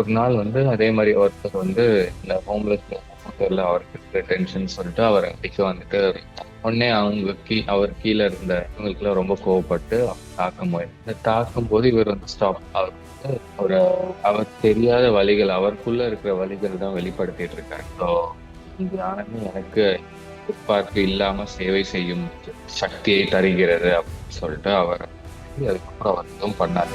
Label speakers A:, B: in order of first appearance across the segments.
A: ஒரு நாள் வந்து அதே மாதிரி ஒருத்தர் வந்து இந்த ஹோம்லெஸ் தெரியல அவருக்கு டென்ஷன் சொல்லிட்டு அவர் அடிக்க வந்துட்டு உடனே அவங்க கீ அவர் கீழே இருந்த இவங்களுக்குலாம் ரொம்ப கோவப்பட்டு தாக்கம் போது இந்த தாக்கும் போது இவர் வந்து ஸ்டாப் அவர் வந்து ஒரு அவர் தெரியாத வழிகள் அவருக்குள்ள இருக்கிற வழிகள் தான் வெளிப்படுத்திட்டு இருக்காரு. ஸோ தியானமே எனக்கு எதிர்பார்ப்பு இல்லாம சேவை செய்யும் சக்தியை தருகிறது அப்படின்னு சொல்லிட்டு அவர் அதுக்கப்புறம் அவர் எதுவும் பண்ணார்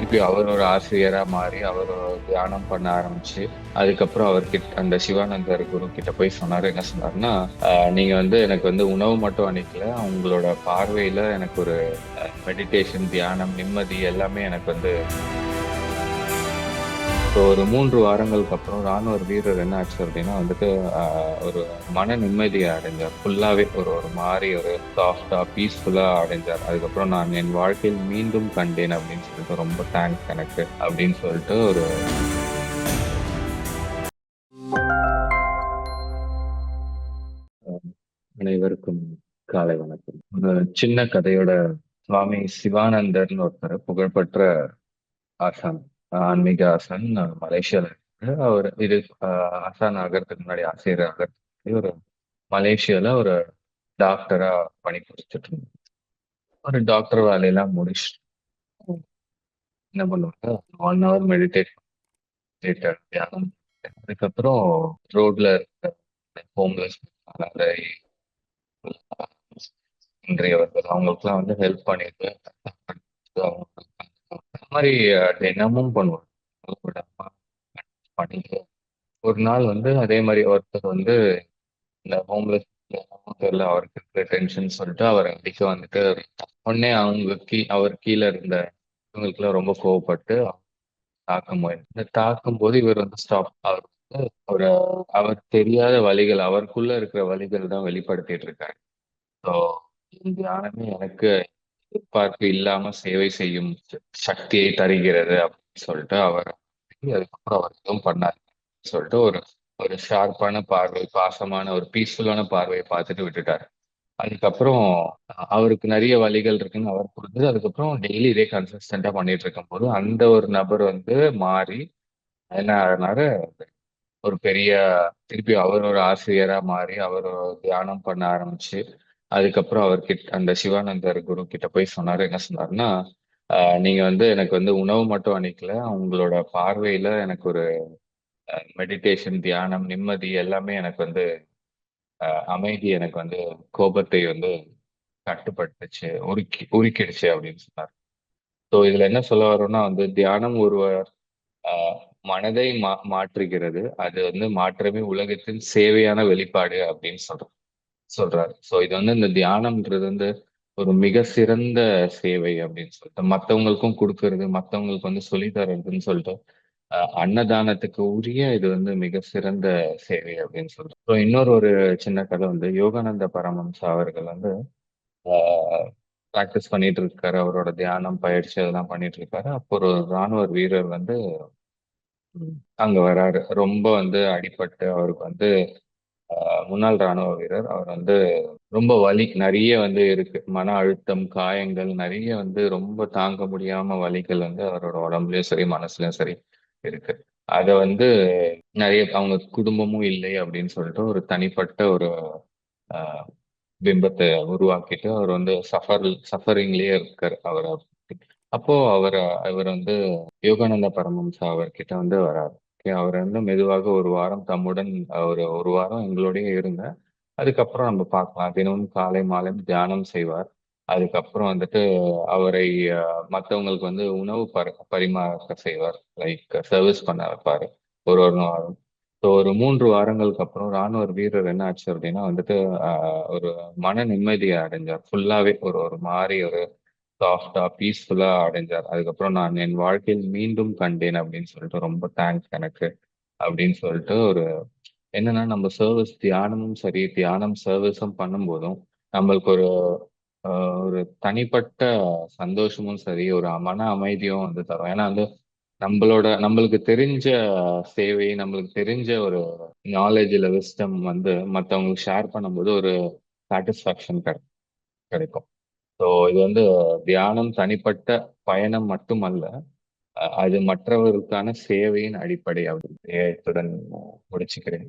A: திருப்பி அவர் ஒரு ஆசிரியரா மாறி அவர் தியானம் பண்ண ஆரம்பிச்சு அதுக்கப்புறம் அவர்கிட்ட அந்த சிவானந்தர் குரு கிட்ட போய் சொன்னாரு. என்ன சொன்னாருன்னா நீங்க வந்து எனக்கு வந்து உணவு மட்டும் அன்னைக்கல உங்களோட பார்வையில எனக்கு ஒரு மெடிடேஷன் தியானம் நிம்மதி எல்லாமே எனக்கு வந்து இப்போ ஒரு மூன்று வாரங்களுக்கு அப்புறம் ராணுவ வீரர் என்ன ஆச்சு அப்படின்னா வந்துட்டு ஒரு மன நிம்மதியை அடைஞ்சார். ஃபுல்லாகவே ஒரு ஒரு மாதிரி ஒரு சாஃப்டாக பீஸ்ஃபுல்லாக அடைஞ்சார். அதுக்கப்புறம் நான் என் வாழ்க்கையில் மீண்டும் கண்டேன் அப்படின்னு சொல்லிட்டு ரொம்ப தேங்க்ஸ் எனக்கு அப்படின்னு சொல்லிட்டு ஒரு அனைவருக்கும் காலை வணக்கம். ஒரு சின்ன கதையோட சுவாமி சிவானந்தர்னு ஒருத்தர் புகழ்பெற்ற ஆசான். ஆன்மீக ஆசான் மலேசியால இருக்காரு அவர் இது அஹ், ஆசான் ஆகிறதுக்கு முன்னாடி ஆசிரியர் ஆகிறதுக்கு ஒரு மலேசியால ஒரு டாக்டரா பணிபுரிச்சுட்டு இருந்தார். ஒரு டாக்டர் வேலையெல்லாம் முடிச்சுட்டு என்ன பண்ணுவாங்க ஒன் ஹவர் மெடிடேட் தியானம் அதுக்கப்புறம் ரோட்ல இருக்க ஹோம்லெஸ் அனாதை இன்றையவர்கள் அவங்களுக்குலாம் வந்து ஹெல்ப் பண்ணிட்டு அவங்க மாதிரி தினமும் பண்ணுவோம் விடாம பண்ணிட்டு ஒரு நாள் வந்து அதே மாதிரி ஒருத்தர் வந்து இந்த ஹோம்லெஸ் தெரியல அவருக்கு இருக்கிற டென்ஷன் சொல்லிட்டு அவரை அடிக்க வந்துட்டு உடனே அவங்க கீ அவர் கீழே இருந்த இவங்களுக்குலாம் ரொம்ப கோவப்பட்டு தாக்க போது தாக்கும் போது இவர் வந்து ஸ்டாப் அவர் வந்து ஒரு அவர் தெரியாத வழிகள் அவருக்குள்ள இருக்கிற வழிகள் தான் வெளிப்படுத்திட்டு இருக்காரு. ஸோ தியானமே எனக்கு எதிர்பார்ப்பு இல்லாம சேவை செய்யும் சக்தியை தருகிறது அப்படின்னு சொல்லிட்டு அவர் அதுக்கப்புறம் அவர் எதுவும் பண்ணார். சொல்லிட்டு ஒரு ஒரு ஷார்ப்பான பார்வை பாசமான ஒரு பீஸ்ஃபுல்லான பார்வையை பார்த்துட்டு விட்டுட்டார். அதுக்கப்புறம் அவருக்கு நிறைய வழிகள் இருக்குன்னு அவர் புரிஞ்சு அதுக்கப்புறம் டெய்லி இதே கன்சிஸ்டண்டா பண்ணிட்டு இருக்கும் போது அந்த ஒரு நபர் வந்து மாறி என்ன ஆனாரு? ஒரு பெரிய திருப்பி அவர் ஒரு ஆசிரியரா மாறி அவர் தியானம் பண்ண ஆரம்பிச்சு அதுக்கப்புறம் அவர்கிட்ட அந்த சிவானந்தர் குரு கிட்ட போய் சொன்னாரு. என்ன சொன்னாருன்னா நீங்க வந்து எனக்கு வந்து உணவு மட்டும் அணிக்கல. உங்களோட பார்வையில எனக்கு ஒரு மெடிடேஷன் தியானம் நிம்மதி எல்லாமே எனக்கு வந்து அமைதி எனக்கு வந்து கோபத்தை வந்து கட்டுப்படுத்துச்சு. உருக்கி உருக்கிடுச்சு அப்படின்னு சொன்னார். ஸோ இதுல என்ன சொல்ல வரோம்னா வந்து தியானம் ஒருவர் மனதை மா மாற்றுகிறது. அது வந்து மாற்றமே உலகத்தின் சேவையான வெளிப்பாடு அப்படின்னு சொல்றோம். சொல்றாரு. ஸோ இது வந்து இந்த தியானம்ன்றது வந்து ஒரு மிக சிறந்த சேவை அப்படின்னு சொல்லிட்டு மற்றவங்களுக்கும் கொடுக்கறது மற்றவங்களுக்கு வந்து சொல்லி தர்றதுன்னு சொல்லிட்டு அன்னதானத்துக்கு உரிய இது வந்து மிக சிறந்த சேவை அப்படின்னு சொல்றோம் ஸோ இன்னொரு ஒரு சின்ன கதை வந்து யோகானந்த பரமம்சா அவர்கள் வந்து ப்ராக்டிஸ் பண்ணிட்டு இருக்காரு. அவரோட தியானம் பயிற்சி அதெல்லாம் பண்ணிட்டு இருக்காரு. அப்போ ஒரு ராணுவ வீரர் வந்து அங்க வராரு. ரொம்ப வந்து அடிபட்டு அவருக்கு வந்து முன்னாள் ராணுவ வீரர். அவர் வந்து ரொம்ப வலி நிறைய வந்து இருக்கு. மன அழுத்தம் காயங்கள் நிறைய வந்து ரொம்ப தாங்க முடியாம வலிகள் வந்து அவரோட உடம்புலயும் சரி மனசுலயும் சரி இருக்கு. அத வந்து நிறைய அவங்க குடும்பமும் இல்லை அப்படின்னு சொல்லிட்டு ஒரு தனிப்பட்ட ஒரு ஆஹ் பிம்பத்தை உருவாக்கிட்டு அவர் வந்து சஃபர் சஃபரிங்லயே இருக்காரு அவர். அப்போ அவர் அவர் வந்து யோகானந்த பரமம்சா அவர்கிட்ட வந்து வராரு. அவர் வந்து மெதுவாக ஒரு வாரம் தம்முடன் ஒரு ஒரு வாரம் எங்களோடய இருங்க அதுக்கப்புறம் நம்ம பார்க்கலாம். தினமும் காலை மாலை தியானம் செய்வார். அதுக்கப்புறம் வந்துட்டு அவரை மற்றவங்களுக்கு மத்தவங்களுக்கு வந்து உணவு பரி பரிமாற செய்வார். லைக் சர்வீஸ் பண்ண வைப்பார் ஒரு ஒரு வாரம். ஸோ ஒரு மூன்று வாரங்களுக்கு அப்புறம் ராணுவ வீரர் என்ன ஆச்சு அப்படின்னா வந்துட்டு ஒரு மன நிம்மதியை அடைஞ்சார். ஃபுல்லாவே ஒரு ஒரு மாதிரி ஒரு சாஃப்டா பீஸ்ஃபுல்லா அடைஞ்சார். அதுக்கப்புறம் நான் என் வாழ்க்கையில் மீண்டும் கண்டேன் அப்படின்னு சொல்லிட்டு ரொம்ப தேங்க்ஸ் எனக்கு அப்படின்னு சொல்லிட்டு ஒரு என்னன்னா நம்ம சர்வீஸ் தியானமும் சரி தியானம் சர்வீஸும் பண்ணும்போதும் நம்மளுக்கு ஒரு ஒரு தனிப்பட்ட சந்தோஷமும் சரி ஒரு மன அமைதியும் வந்து தரும். ஏன்னா வந்து நம்மளோட நம்மளுக்கு தெரிஞ்ச சேவை நம்மளுக்கு தெரிஞ்ச ஒரு நாலேஜ் இல்லை விஸ்டம் வந்து மற்றவங்களுக்கு ஷேர் பண்ணும்போது ஒரு சாட்டிஸ்ஃபேக்ஷன் கிடைக்கும். ஸோ இது வந்து தியானம் தனிப்பட்ட பயணம் மட்டுமல்ல அது மற்றவர்களுக்கான சேவையின் அடிப்படை. அப்படின்னு முடிச்சுக்கிறேன்.